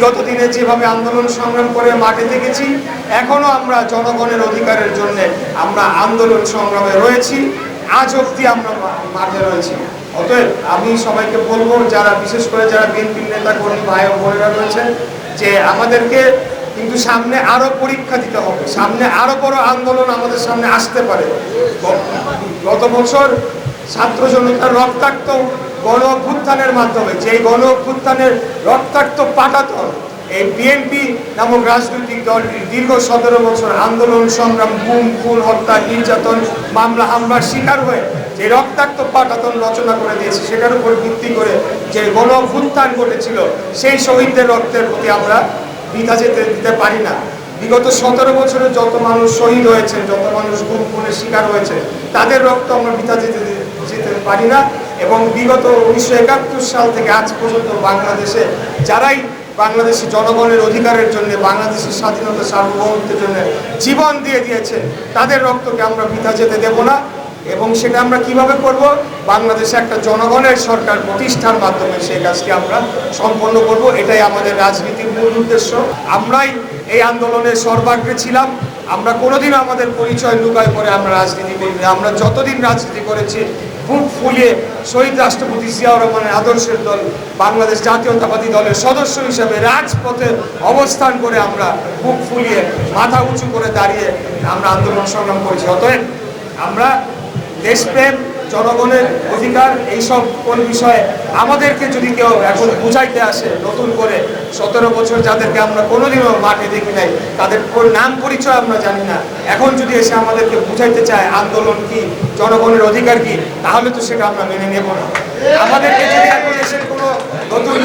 বিগত দিনে যেভাবে আন্দোলন সংগ্রাম করে মাঠে থেকেছি এখনও আমরা জনগণের অধিকারের জন্য আমরা আন্দোলন সংগ্রামে রয়েছি। আজ অবধি আমরা মাঠে রয়েছি। অতএব আমি সবাইকে বলব, যারা বিশেষ করে যারা বিএনপির নেতা কর্মী ভাই ও বোনেরা রয়েছেন, যে আমাদেরকে কিন্তু সামনে আরও পরীক্ষা দিতে হবে। সামনে আরও বড় আন্দোলন আমাদের সামনে আসতে পারে। গত বছর ছাত্র জনতার রক্তাক্ত গণ অভ্যুত্থানের মাধ্যমে যে গণ অভ্যুত্থানের রক্তাক্ত পাটাতন এই বিএনপি নামক রাজনৈতিক দল দীর্ঘ সতেরো বছর আন্দোলন, সংগ্রাম, গুম, খুন, হত্যা, নির্যাতন, মামলা, হামলার শিকার হয়ে যে রক্তাক্ত পাটাতন রচনা করে দিয়েছে, সেটার উপর ভিত্তি করে যে গণ অভ্যুত্থান ঘটেছিল, সেই শহীদদের রক্তের প্রতি আমরা বৃথা যেতে দিতে পারি না। বিগত সতেরো বছরে যত মানুষ শহীদ হয়েছে যত মানুষ গুম, খুনের শিকার হয়েছে তাদের রক্ত আমরা বৃথা যেতে যেতে পারি না। এবং বিগত উনিশশো একাত্তর সাল থেকে আজ পর্যন্ত বাংলাদেশে যারাই বাংলাদেশি জনগণের অধিকারের জন্য, বাংলাদেশের স্বাধীনতা সার্বভৌমত্বের জন্য জীবন দিয়ে দিয়েছে, তাদের রক্তকে আমরা বৃথা যেতে দেব না এবং সেটা আমরা কীভাবে করব? বাংলাদেশে একটা জনগণের সরকার প্রতিষ্ঠার মাধ্যমে সেই কাজটি আমরা সম্পন্ন করব, এটাই আমাদের রাজনীতির মূল উদ্দেশ্য। আমরাই এই আন্দোলনের সর্বাগ্রে ছিলাম, আমরা কোনোদিন আমাদের পরিচয় লুকায় করে আমরা রাজনীতি করি আমরা যতদিন রাজনীতি করেছি বুক ফুলিয়ে শহীদ রাষ্ট্রপতি জিয়াউর রহমানের আদর্শের দল, বাংলাদেশ জাতীয়তাবাদী দলের সদস্য হিসেবে রাজপথে অবস্থান করে আমরা বুক ফুলিয়ে মাথা উঁচু করে দাঁড়িয়ে আমরা আন্দোলন সংগ্রাম করেছি। অতএব আমরা দেশপ্রেম জনগণের অধিকার এইসব কোন বিষয়ে আমাদেরকে যদি কেউ এখন বুঝাইতে আসে, নতুন করে সতেরো বছর যাদেরকে আমরা কোনোদিনও মাঠে দেখি নাই, তাদের কোন নাম পরিচয় আমরা জানি না। এখন যদি এসে আমাদেরকে বুঝাইতে চায়, আন্দোলন কি, জনগণের অধিকার কি, তাহলে তো সেটা আমরা মেনে নেব না। আমাদেরকে যদি এখন এসে কোনো নতুন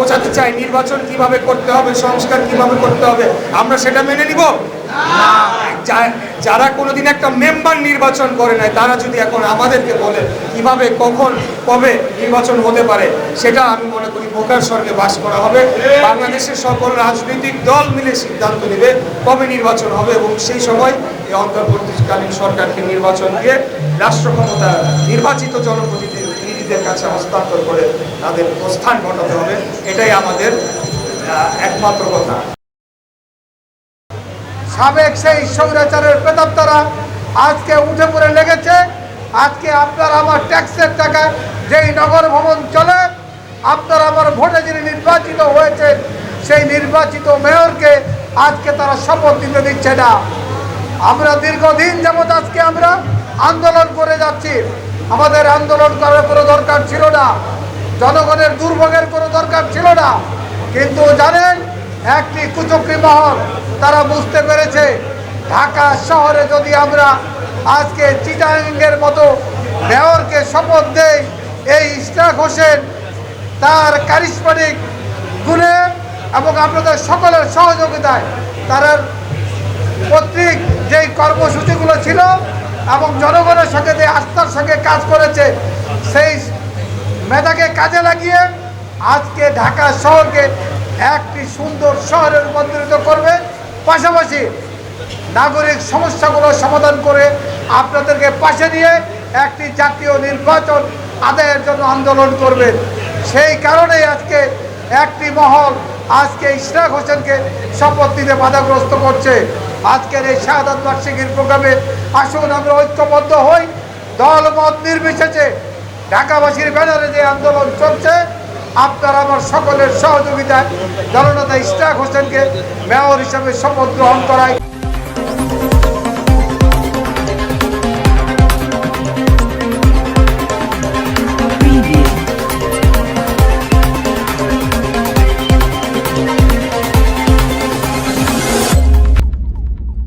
বোঝাতে চায়, নির্বাচন কীভাবে করতে হবে, সংস্কার কীভাবে করতে হবে, আমরা সেটা মেনে নিব? যারা কোনোদিন একটা মেম্বার নির্বাচন করে নাই, তারা যদি এখন আমাদেরকে বলে কীভাবে, কখন, কবে নির্বাচন হতে পারে, সেটা আমি মনে করি বোকার স্বর্গে বাস করা হবে। বাংলাদেশের সকল রাজনৈতিক দল মিলে সিদ্ধান্ত নেবে কবে নির্বাচন হবে এবং সেই সময় এই অন্তর্বর্তীকালীন সরকারকে নির্বাচন দিয়ে রাষ্ট্র ক্ষমতা, নির্বাচিত জনপ্রতিনিধিদের কাছে হস্তান্তর করে তাদের প্রস্থান ঘটাতে হবে, এটাই আমাদের একমাত্র কথা। সাবেক সেই স্বৈরাচারের প্রেতাত্মারা আজকে উঠে পড়ে লেগেছে। আজকে আপনার আমার ট্যাক্সের টাকা যেই নগর ভবন চলে, আপনার আমার ভোটে যিনি নির্বাচিত হয়েছে, সেই নির্বাচিত মেয়রকে আজকে তারা শপথ দিতে দিচ্ছে না। আমরা দীর্ঘদিন যাবৎ আজকে আমরা আন্দোলন করে যাচ্ছি। আমাদের আন্দোলন করার কোনো দরকার ছিল না। জনগণের দুর্ভোগের কোনো দরকার ছিল না। কিন্তু জানেন, একটি কুচক্রি মহল, তারা বুঝতে পেরেছে, ঢাকা শহরে যদি আমরা আজকে চিটাঙ্গের মতো মেয়রকে শপথ দেই, এই ইশরাক হোসেন তার কারিশমানিক গুণে এবং আপনাদের সকলের সহযোগিতায় তার কর্তৃক যেই কর্মসূচিগুলো ছিল এবং জনগণের সঙ্গে যে সঙ্গে কাজ করেছে, সেই মেধাকে কাজে লাগিয়ে আজকে ঢাকা শহরকে একটি সুন্দর শহরে রূপান্তরিত করবে। পাশাপাশি নাগরিক সমস্যাগুলো সমাধান করে আপনাদেরকে পাশে নিয়ে একটি জাতীয় নির্বাচন আদায়ের জন্য আন্দোলন করবেন সেই কারণেই আজকে একটি মহল আজকে ইশরাক হোসেনকে শপথ নিতে বাধাগ্রস্ত করছে। আজকের এই শাহাদাত বার্ষিকীর প্রোগ্রামে আসুন, আমরা ঐক্যবদ্ধ হই। দল মত নির্বিশেষে ঢাকাবাসীর ব্যানারে যে আন্দোলন চলছে, আপনার আমার সকলের সহযোগিতায় জননেতা ইশতাক হোসেনকে মেয়র হিসাবে শপথ গ্রহণ করায়